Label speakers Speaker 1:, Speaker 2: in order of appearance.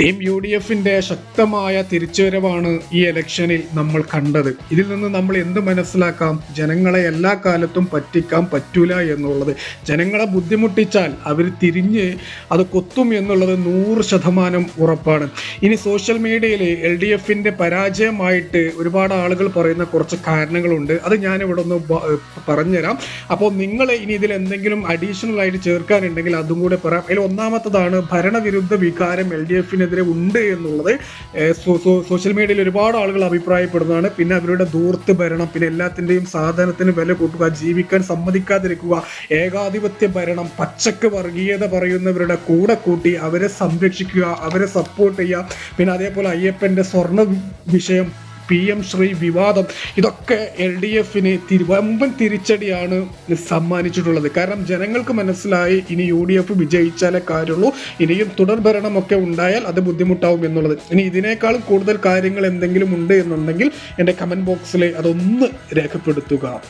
Speaker 1: Team U D എഫിന്റെ ശക്തമായ തിരിച്ചുവരവാണ് ഈ ഇലക്ഷനിൽ നമ്മൾ കണ്ടത്. ഇതിൽ നിന്ന് നമ്മൾ എന്ത് മനസ്സിലാക്കാം? ജനങ്ങളെ എല്ലാ കാലത്തും പറ്റിക്കാൻ പറ്റൂല എന്നുള്ളത്. ജനങ്ങളെ ബുദ്ധിമുട്ടിച്ചാൽ അവർ തിരിഞ്ഞ് അത് കൊത്തും എന്നുള്ളത് നൂറ് ശതമാനം ഉറപ്പാണ്. ഇനി സോഷ്യൽ മീഡിയയിൽ എൽ ഡി എഫിന്റെ പരാജയമായിട്ട് ഒരുപാട് ആളുകൾ പറയുന്ന കുറച്ച് കാരണങ്ങളുണ്ട്. അത് ഞാൻ ഇവിടെ ഒന്ന് പറഞ്ഞുതരാം. അപ്പോൾ നിങ്ങൾ ഇനി ഇതിൽ എന്തെങ്കിലും അഡീഷണൽ ആയിട്ട് ചേർക്കാനുണ്ടെങ്കിൽ അതും കൂടെ പറയാം. അതിൽ ഒന്നാമത്തതാണ് ഭരണവിരുദ്ധ വികാരം എൽ ഡി എഫിനെതിരെ ഉണ്ട് എന്നുള്ളത് സോഷ്യൽ മീഡിയയിൽ ഒരുപാട് ആളുകൾ അഭിപ്രായപ്പെടുന്നതാണ്. പിന്നെ അവരുടെ ദൂർത്ത് ഭരണം പിന്നെ എല്ലാത്തിന്റെയും സാധനത്തിന് വില കൂട്ടുക ജീവിക്കാൻ സമ്മതിക്കാതിരിക്കുക ഏകാധിപത്യ ഭരണം പച്ചക്ക് വർഗീയത പറയുന്നവരുടെ കൂടെ കൂട്ടി അവരെ സംരക്ഷിക്കുക അവരെ സപ്പോർട്ട് ചെയ്യുക. പിന്നെ അതേപോലെ അയ്യപ്പന്റെ സ്വർണ വിഷയം പി എം ശ്രീ വിവാദം. ഇതൊക്കെ എൽ ഡി എഫിന് വമ്പൻ തിരിച്ചടിയാണ് സമ്മാനിച്ചിട്ടുള്ളത്. കാരണം ജനങ്ങൾക്ക് മനസ്സിലായി ഇനി യു ഡി എഫ് വിജയിച്ചാലേ കാര്യമുള്ളൂ. ഇനിയും തുടർ ഭരണമൊക്കെ ഉണ്ടായാൽ അത് ബുദ്ധിമുട്ടാവും എന്നുള്ളത്. ഇനി ഇതിനേക്കാളും കൂടുതൽ കാര്യങ്ങൾ എന്തെങ്കിലും ഉണ്ട് എന്നുണ്ടെങ്കിൽ എന്റെ കമന്റ് ബോക്സിൽ അതൊന്ന് രേഖപ്പെടുത്തുക.